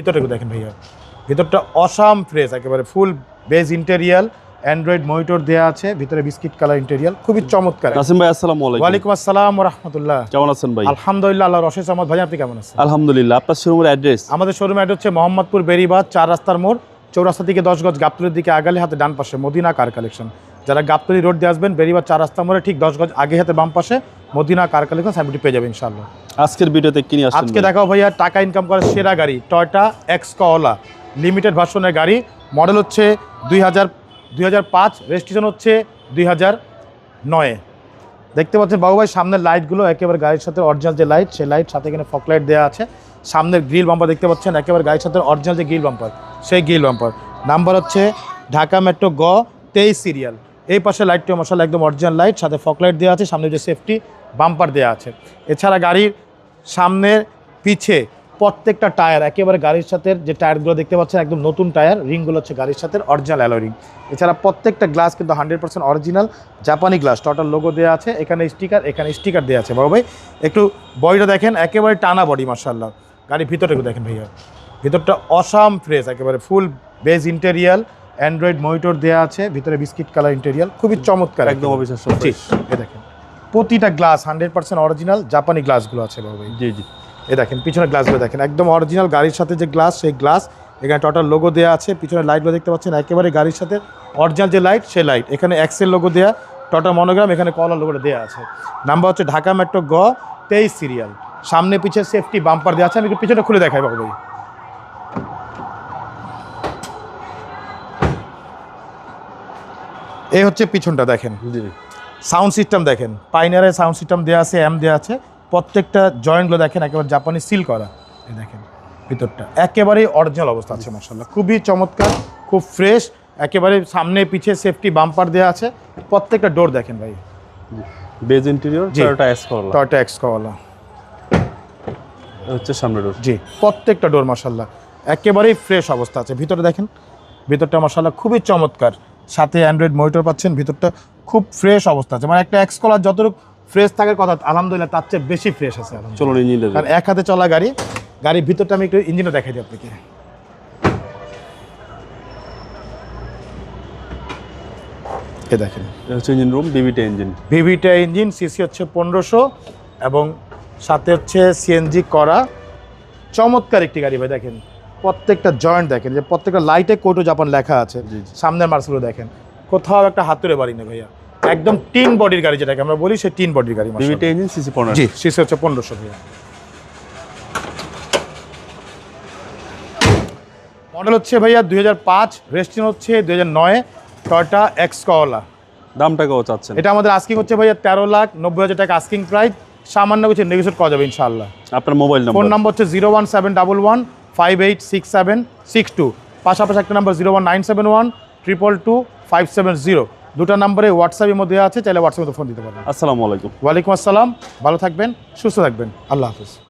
ভিতরটা দেখেন ভাইয়া। ভিতরটা অসাম ফ্রেশ একেবারে full beige interior android monitor দেওয়া আছে ভিতরে বিস্কিট কালার ইন্টেরিয়াল খুবই চমৎকার। নাসিম ভাই আসসালামু আলাইকুম। ওয়ালাইকুম আসসালাম রহমতুল্লাহ। কেমন আছেন ভাই? আলহামদুলিল্লাহ আল্লাহ রশেষ আহমদ ভাই আপনি কেমন আছেন? আলহামদুলিল্লাহ আপনার শোরুমের অ্যাড্রেস আমাদের শোরুম অ্যাড হচ্ছে মোহাম্মদপুর বেরিবাদ চার রাস্তার মোড় চৌরাস্তা থেকে দশ গজ গাবতলির দিকে আগালে হাতে ডান পাশে মদিনা কার কালেকশন যারা গাবতলি রোড দিয়ে আসবেন বেরিবাদ চার রাস্তা মোড়ে ঠিক দশ গজ আগে হাতে বাম পাশে মদিনা কার কালেকশন সাইনবোর্ডটি পেয়ে যাবে ইনশাআল্লাহ। আজকের ভিডিওতে কিনে আজকে দেখাও ভাইয়া টাকা ইনকাম করার সেরা গাড়ি টয়টা এক্স কওলা লিমিটেড ভার্সনের গাড়ি। মডেল হচ্ছে দুই হাজার দুই হাজার পাঁচ রেজিস্ট্রেশন হচ্ছে দুই হাজার নয়ে। দেখতে পাচ্ছেন বাবু ভাই সামনের লাইটগুলো একেবারে গাড়ির সাথে অরিজিনাল যে লাইট সেই লাইট সাথে এখানে ফক লাইট দেওয়া আছে। সামনের গ্রিল বাম্পার দেখতে পাচ্ছেন একেবারে গাড়ির সাথে অরিজিনাল যে গ্রিল বাম্পার সেই গ্রিল বাম্পার নাম্বার হচ্ছে ঢাকা মেট্রো গ তেইশ সিরিয়াল এই পাশে লাইটটি মশালা একদম অরিজিনাল লাইট সাথে ফক লাইট দেওয়া আছে, সামনে যে সেফটি বাম্পার দেওয়া আছে। এছাড়া গাড়ির সামনের পিছে প্রত্যেকটা টায়ার একেবারে গাড়ির সাথে যে টায়ারগুলো দেখতে পাচ্ছেন, একদম নতুন টায়ার রিংগুলো হচ্ছে গাড়ির সাথে অরিজিনাল অ্যালো রিং এছাড়া প্রত্যেকটা গ্লাস কিন্তু হান্ড্রেড পার্সেন্ট অরিজিনাল জাপানি গ্লাস টোটাল লোগো দেওয়া আছে, এখানে স্টিকার এখানে স্টিকার দেওয়া আছে। বাবু ভাই, একটু বডিটা দেখেন, একেবারে টানা বডি মার্শাল্লাহ গাড়ির ভিতরটা দেখেন ভাইয়া। ভিতরটা অসাম ফ্রেশ একেবারে full beige interior android monitor দেওয়া আছে ভিতরে বিস্কিট কালার ইন্টেরিয়াল খুবই চমৎকার একদম। অবিশ্বাস্য জি এ দেখেন। প্রতিটা গ্লাস হান্ড্রেড পার্সেন্ট অরিজিনাল জাপানি গ্লাসগুলো আছে বাবু জি জি। এ দেখেন পিছনে গ্লাসগুলো দেখেন একদম অরিজিনাল গাড়ির সাথে যে গ্লাস সেই গ্লাস এখানে টোটাল লোগো দেওয়া আছে পিছনে লাইটগুলো দেখতে পাচ্ছেন একেবারে গাড়ির সাথে অরিজিনাল যে লাইট সেই লাইট এখানে এক্সেল লোগো দেওয়া টোটাল মনোগ্রাম এখানে কলার লোগোটা দেওয়া আছে। নাম্বার হচ্ছে ঢাকা মেট্রো গ তেইশ সিরিয়াল সামনে পিছে সেফটি বাম্পার দেওয়া আছে আমি পিছনে খুলে দেখাই বাবু ভাই এই হচ্ছে পিছনটা দেখেন। সাউন্ড সিস্টেম দেখেন। পাইনারের সাউন্ড সিস্টেম দেওয়া আছে এম দেওয়া আছে। প্রত্যেকটা জয়েন্টগুলো দেখেন একেবারে জাপানি সিল করা। এই দেখেন ভিতরটা। একেবারেই অরিজিনাল অবস্থা আছে মার্শাল্লাহ খুবই চমৎকার খুব ফ্রেশ একেবারে সামনে পিছে সেফটি বাম্পার দেওয়া আছে। প্রত্যেকটা ডোর দেখেন ভাই। Beige interior G. Toyota S Corolla Toyota X হচ্ছে সামনে ডোর জি প্রত্যেকটা ডোর মার্শাল্লাহ একেবারেই ফ্রেশ অবস্থা আছে। ভিতরে দেখেন ভিতরটা মার্শাল্লাহ খুবই চমৎকার। সাথে অ্যান্ড্রয়েড মনিটর পাচ্ছেন ভিতরটা খুব ফ্রেশ অবস্থা আছে। মানে একটা এক্স কলার যতটুকু ফ্রেশ থাকার কথা আলহামদুলিল্লাহ তার চেয়ে বেশি ফ্রেশ আছে আলহামদুলিল্লাহ। চলুন ইঞ্জিন কারণ এক হাতে চলা গাড়ি গাড়ির ভিতরটা আমি একটু ইঞ্জিনটা দেখাই দিই আপনাকে। এ দেখেন। হচ্ছে engine room engine VVT engine CC হচ্ছে পনেরোশো এবং সাথে হচ্ছে সিএনজি করা। চমৎকার একটি গাড়ি ভাই দেখেন। প্রত্যেকটা জয়েন্ট দেখেন যে প্রত্যেকটা লাইটে কোটো জাপান লেখা আছে। সামনের মার্সগুলো দেখেন। কোথাও একটা হাতুড়ে বাড়ি নেই ভাইয়া। একদম টিন বডির গাড়ি যেটাকে আমরা বলি সেই টিন বডির গাড়ি। ইঞ্জিন সিসি পনেরো জি সিসি হচ্ছে পনেরোশো ভাইয়া। মডেল হচ্ছে ভাইয়া দুই হাজার পাঁচ রেস্টিন হচ্ছে দুই হাজার নয় টয়টা এক্স দামটা কত চাচ্ছেন এটা আমাদের আস্কিং হচ্ছে ভাইয়া তেরো লাখ নব্বই হাজার টাকা আস্কিং প্রাইস সামান্য কিছু নেগোসিয়েট করা যাবে ইনশাআল্লাহ। আপনার মোবাইল ফোন নাম্বার নাম্বার হচ্ছে zero one seven double one five eight six seven six two পাশাপাশি একটা number zero one nine seven one triple two five seven zero দুটো নাম্বারে হোয়াটসঅ্যাপের মধ্যে আছে চাইলে হোয়াটসঅ্যাপে ফোন দিতে পারেন আসসালামু আলাইকুম। ওয়ালাইকুম আসসালাম। ভালো থাকবেন সুস্থ থাকবেন। আল্লাহ হাফিজ।